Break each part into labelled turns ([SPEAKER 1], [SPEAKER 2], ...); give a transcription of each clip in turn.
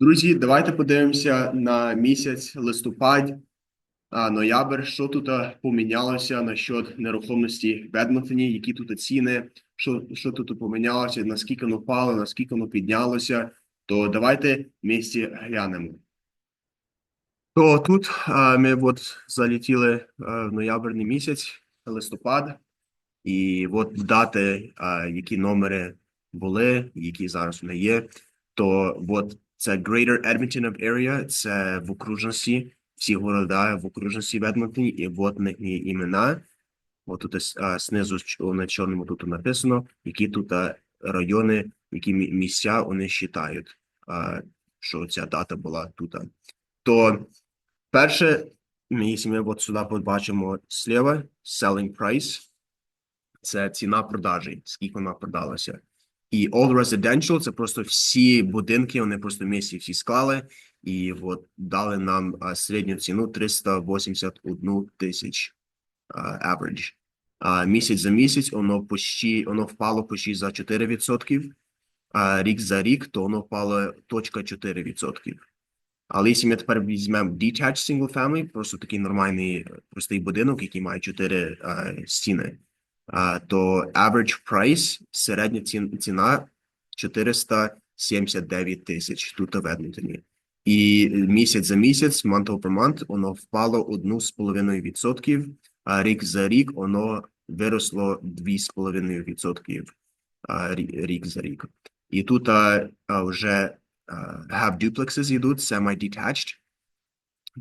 [SPEAKER 1] Друзі, давайте подивимося на місяць листопад, а, ноябрь. Що тут помінялося насчет нерухомості в Едмонтоні, які тут ціни, що, що тут помінялося, наскільки воно впало, наскільки воно піднялося. То давайте в місті глянемо. То тут а, ми от залетіли в ноябрьний місяць, листопад, і от дати, а, які номери були, які зараз вони є. То от це Greater Edmonton of Area, це в окружності, всі города в окружності в Едмонтоні, і от їхні імена. От тут а, знизу на чорному тут написано, які тут а, райони, які місця вони вважають, а, що ця дата була тут. То перше, ми, якщо ми от сюди побачимо слева, selling price, це ціна продажі, скільки вона продалася. І all residential – це просто всі будинки, вони просто в всі склали, і от дали нам а, середню ціну 381 тисяч а, average. А, місяць за місяць воно почти, воно впало почти за 4%, а рік за рік, то воно впало точка 4%. Але якщо ми тепер візьмемо detached single family, просто такий нормальний простий будинок, який має 4 а, стіни, то average price, середня ці- ціна 479 тисяч тут в Едмонтоні. І місяць за місяць, month over month, воно впало 1,5%, а рік за рік воно виросло 2,5% а, рі- рік за рік. І тут а, а, вже have duplexes йдуть, semi-detached,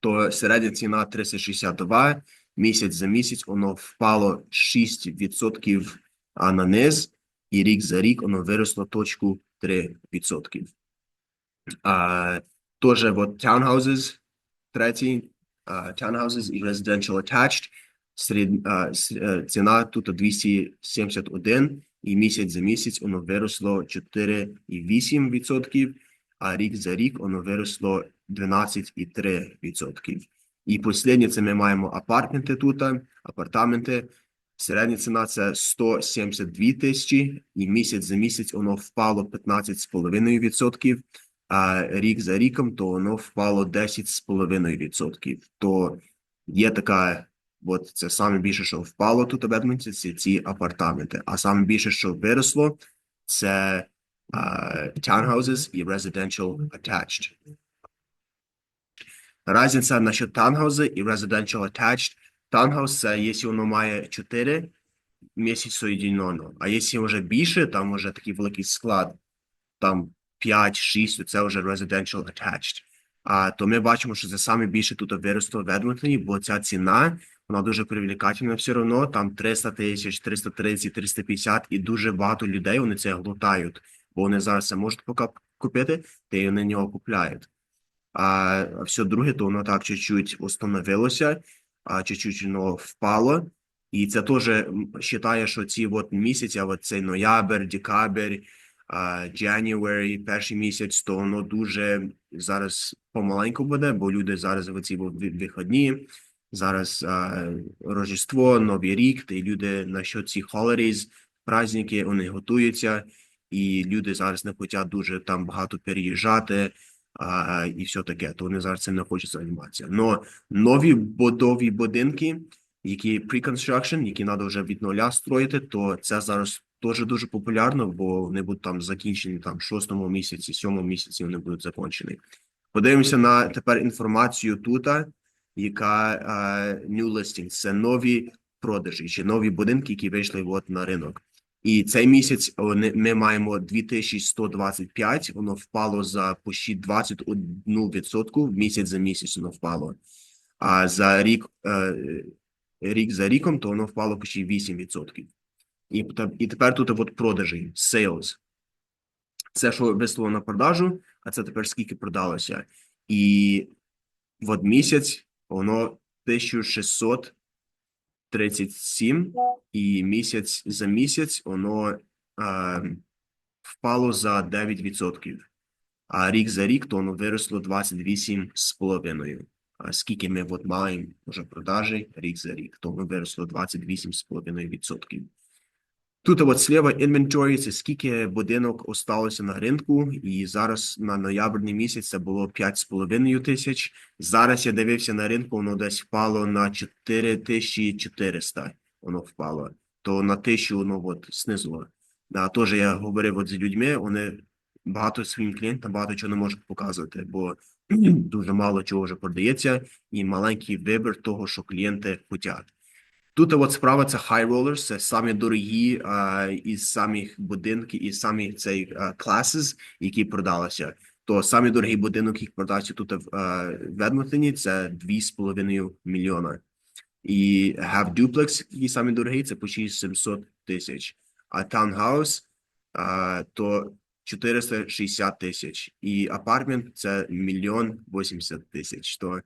[SPEAKER 1] то середня ціна 362, місяць за місяць воно впало 6% а на низ, і рік за рік воно виросло точку 3%. А, Тоже от townhouses, третій, а, townhouses і residential attached, серед, е, ціна тут 271, і місяць за місяць воно виросло 4,8%, а рік за рік воно виросло 12,3%. І останнє це ми маємо апартменти тут, апартаменти. Середня ціна це 172 тисячі, і місяць за місяць воно впало 15,5%, а рік за ріком то воно впало 10,5%. То є така, от це саме більше, що впало тут в Едмонті, це ці апартаменти. А саме більше, що виросло, це а, townhouses і residential attached. Разниця насчет таунхаузи і residential attached. Таунхаус це якщо воно має 4 місяць соєдинено, а якщо вже більше, там вже такий великий склад, там 5-6, то це вже residential attached. А то ми бачимо, що це саме більше тут виросло в Едмонтоні, бо ця ціна, вона дуже привлекательна все одно, там 300 тисяч, 330, 350, і дуже багато людей вони це глотають, бо вони зараз це можуть поки купити, та й вони нього купляють. А все друге, то воно так чуть-чуть остановилося, а чуть-чуть воно впало. І це теж вважає, що ці от місяці, а от цей ноябрь, декабрь, January, перший місяць, то воно дуже зараз помаленьку буде, бо люди зараз в ці вихідні, зараз а, Рождество, Новий рік, та люди на що ці holidays, праздники, вони готуються, і люди зараз не хочуть дуже там багато переїжджати, а, і все таке, то вони зараз цим не хочуть займатися. Но нові будові будинки, які pre-construction, які треба вже від нуля строїти, то це зараз теж дуже популярно, бо вони будуть там закінчені там шостому місяці, сьомому місяці вони будуть закончені. Подивимося на тепер інформацію тут, яка е, new listing, це нові продажі чи нові будинки, які вийшли от на ринок. І цей місяць ми маємо 2125, воно впало за почти 21% місяць за місяць воно впало. А за рік, е, рік за ріком, то воно впало почти 8%. І, і тепер тут от продажі, sales. Це, що вислало на продажу, а це тепер скільки продалося. І от місяць воно 1637, і місяць за місяць воно е, впало за 9%. А рік за рік то воно виросло 28,5%. А скільки ми от маємо вже продажі рік за рік, то воно виросло 28,5%. Тут от слева inventory – це скільки будинок осталося на ринку, і зараз на ноябрьний місяць це було 5,5 тисяч. Зараз я дивився на ринку, воно десь впало на 4400, воно впало. То на тисячу воно от знизило. А теж я говорив от з людьми, вони багато своїм клієнтам багато чого не можуть показувати, бо дуже мало чого вже продається, і маленький вибір того, що клієнти хочуть. Тут от справа це high rollers, це самі дорогі а, із самих будинків, із самих цей а, classes, які продалися. То самі дорогі будинок, який продався тут а, в Едмонтоні, це 2,5 мільйона. І have duplex, який самі дорогий, це почти 700 тисяч. А townhouse, а, то 460 тисяч. І апартмент це мільйон 80 тисяч. То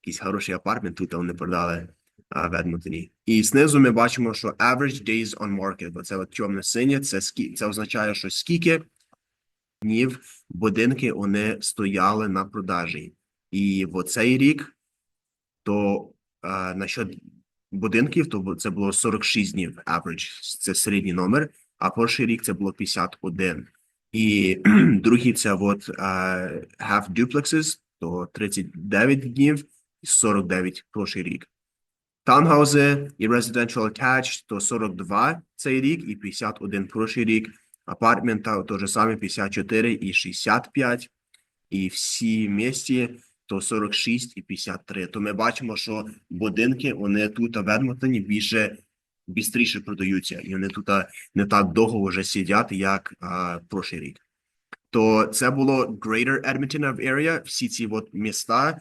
[SPEAKER 1] якийсь хороший апартмент тут вони продали в. І знизу ми бачимо, що average days on market, бо це от темне синє, це скі, це означає, що скільки днів будинки вони стояли на продажі. І в оцей рік, то а, насчет будинків, то це було 46 днів average, це середній номер, а перший рік це було 51. І другий це от а, half duplexes, то 39 днів і 49 перший рік. Таунхаузи і residential attached то 42 цей рік і 51 прошлий рік. Апартмента то же саме 54 і 65. І всі місті то 46 і 53. То ми бачимо, що будинки вони тут в Едмонтоні більше бістріше продаються, і вони тут не так довго вже сидять, як а, прошлий рік. То це було Greater Edmonton Area, всі ці от міста,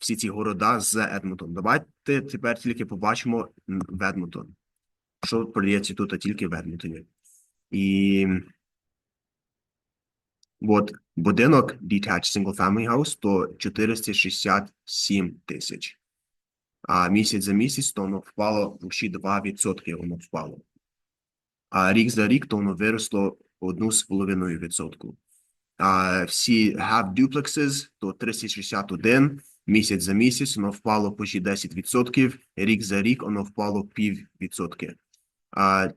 [SPEAKER 1] всі ці города з Едмонтон. Давайте тепер тільки побачимо в Едмонтон. Що продається тут а тільки в Едмонтоні. І от будинок Detached Single Family House то 467 тисяч. А місяць за місяць то воно впало ще 2% воно впало. А рік за рік то воно виросло 1,5%. А всі have duplexes то 361 місяць за місяць воно впало почти 10%, рік за рік воно впало пів відсотки.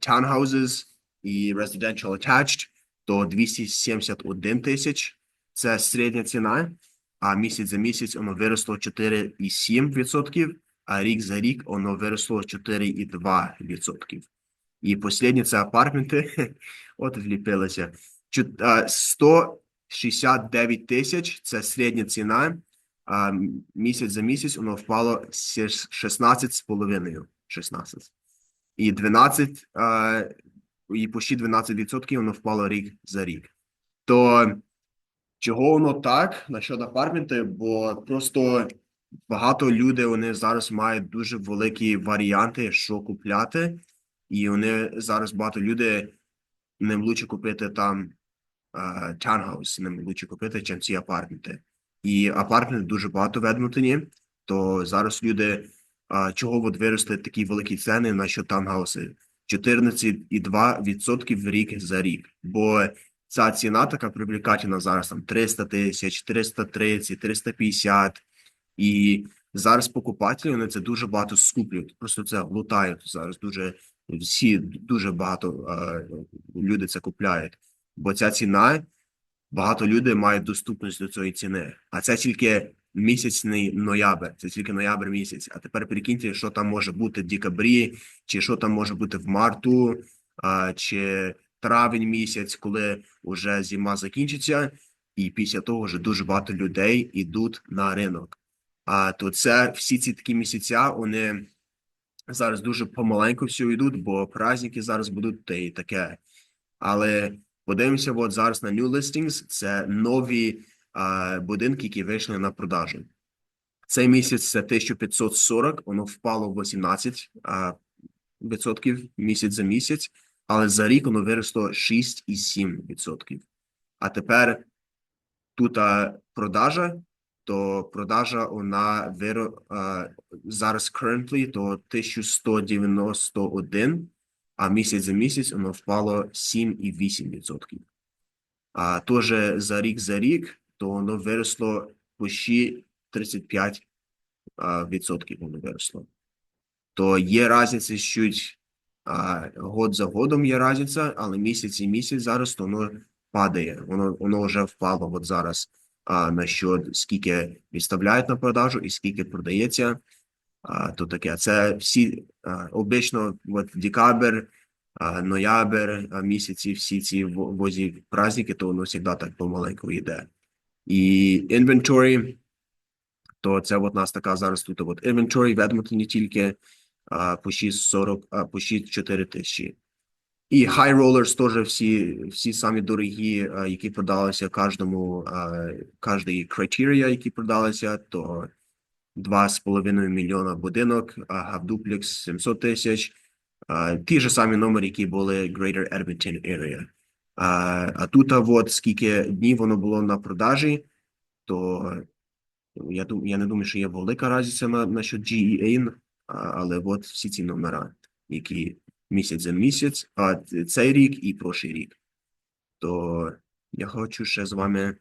[SPEAKER 1] Townhouses і residential attached то 271 тисяч, це середня ціна, а місяць за місяць воно виросло 4,7%, а рік за рік воно виросло 4,2%. І останнє це апартменти, от а, 169 тисяч – це середня ціна, а місяць за місяць воно впало з 16,5, 16. І 12, а, і почти 12% воно впало рік за рік. То чого воно так насчет апартменти? Бо просто багато людей вони зараз мають дуже великі варіанти, що купляти, і вони зараз багато людей ним лучше купити там е, таунхаус, ним лучше купити, чим ці апартменти. І апартментів дуже багато в то зараз люди, а, чого от виросли такі великі ціни на що таунхауси? 14,2% в рік за рік. Бо ця ціна така привлекательна зараз там 300 тисяч, 330, 350. І зараз покупателі вони це дуже багато скуплюють. Просто це лутають зараз дуже всі дуже багато е, люди це купляють. Бо ця ціна багато людей мають доступність до цієї ціни. А це тільки місячний ноябрь, це тільки ноябрь місяць. А тепер прикиньте, що там може бути в декабрі, чи що там може бути в марту, а, чи травень місяць, коли вже зима закінчиться, і після того вже дуже багато людей йдуть на ринок. А то це всі ці такі місяця, вони зараз дуже помаленьку все йдуть, бо праздники зараз будуть та й таке. Але подивимося, от зараз на New Listings, це нові а, будинки, які вийшли на продажу. Цей місяць це 1540, воно впало 18 а, відсотків місяць за місяць, але за рік воно виросло 6,7 відсотків. А тепер тут а, продажа, то продажа вона виро, а, зараз currently то 1191, а місяць за місяць воно впало 7,8 відсотків. А теж за рік за рік, то воно виросло почти 35 а, відсотків воно виросло. То є різниця чуть год за годом є різниця, але місяць і місяць зараз то воно падає. Воно, воно вже впало от зараз а, на що скільки відставляють на продажу і скільки продається. То таке. Це всі обично от декабрь, ноябрь, місяці, всі ці возі праздники, то воно завжди так помаленьку йде. І inventory, то це от нас така зараз тут от inventory в Едмонтоні тільки по 640, а, по 64 тисячі. І high rollers теж всі, всі самі дорогі, які продалися кожному, кожній criteria, які продалися, то 2,5 мільйона будинок, Half-duplex 700 тисяч, ті ж самі номери, які були Greater Edmonton Area. А, а тут, от скільки днів воно було на продажі, то я, я не думаю, що є велика різниця на, насчет GEA, але от всі ці номера, які місяць за місяць, а цей рік і прошлий рік. То я хочу ще з вами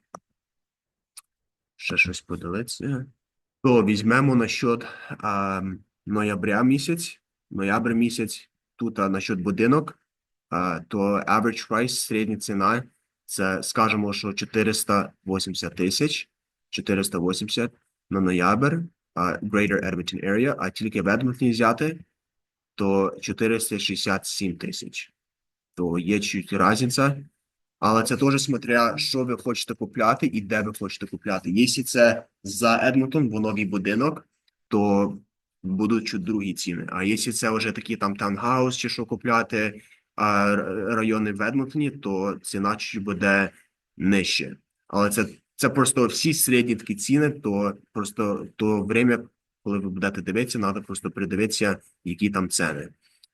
[SPEAKER 1] ще щось поділитися. То візьмемо насчет а, ноября місяць, ноябрь місяць, тут а, насчет будинок, а, то average price, середня ціна, це скажемо, що 480 тисяч, 480 на ноябрь, а, Greater Edmonton Area, а тільки в Едмонтоні взяти, то 467 тисяч. То є чуть різниця, але це теж смотря, що ви хочете купляти і де ви хочете купляти. Якщо це за Едмонтон, бо новий будинок, то будуть другі ціни. А якщо це вже такі там таунхаус чи що купляти, а, райони в Едмонтоні, то ціна чуть буде нижче. Але це, це просто всі середні такі ціни, то просто то время, коли ви будете дивитися, треба просто придивитися, які там ціни.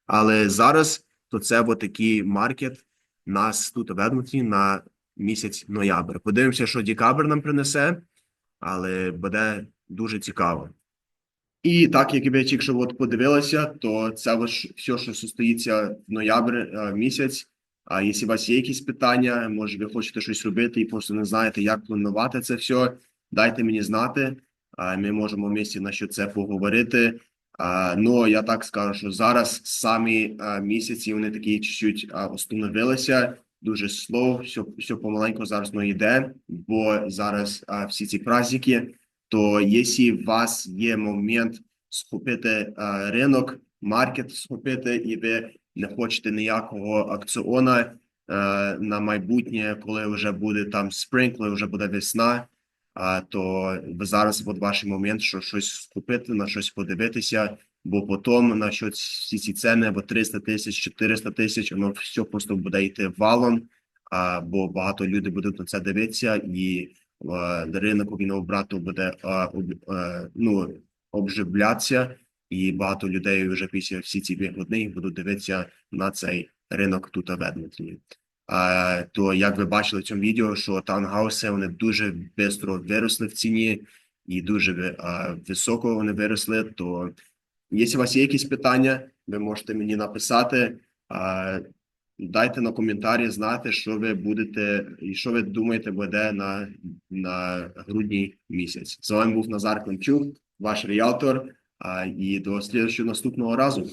[SPEAKER 1] Але зараз то це от такий маркет нас тут в Едмонтоні на місяць ноябрь. Подивимося, що декабрь нам принесе, але буде дуже цікаво. І так, як ви тільки що от подивилися, то це все, що состоїться в ноябрь е, місяць. А якщо у вас є якісь питання, може ви хочете щось робити і просто не знаєте, як планувати це все, дайте мені знати. Ми можемо в місті на що це поговорити. Ну, я так скажу, що зараз самі місяці вони такі чуть-чуть остановилися. Дуже slow, все, все помаленьку зараз ну, йде, бо зараз а, всі ці праздники, то якщо у вас є момент схопити а, ринок, маркет схопити, і ви не хочете ніякого акціона е, на майбутнє, коли вже буде там спринг, коли вже буде весна, а, то ви зараз от ваш момент, що щось скупити, на щось подивитися, бо потім на що всі ці ціни, або 300 тисяч, 400 тисяч, воно все просто буде йти валом, а, бо багато людей будуть на це дивитися, і е, ринок він обратно буде е, об- е, ну, обживлятися, і багато людей вже після всі ці вихідних будуть дивитися на цей ринок тут в Едмонтоні. А, то як ви бачили в цьому відео, що таунхауси вони дуже швидко виросли в ціні і дуже а, високо вони виросли. То якщо у вас є якісь питання, ви можете мені написати. Дайте на коментарі знати, що ви будете і що ви думаєте буде на, на грудні місяць. З вами був Назар Климчук, ваш ріалтор. І до слідчого наступного разу.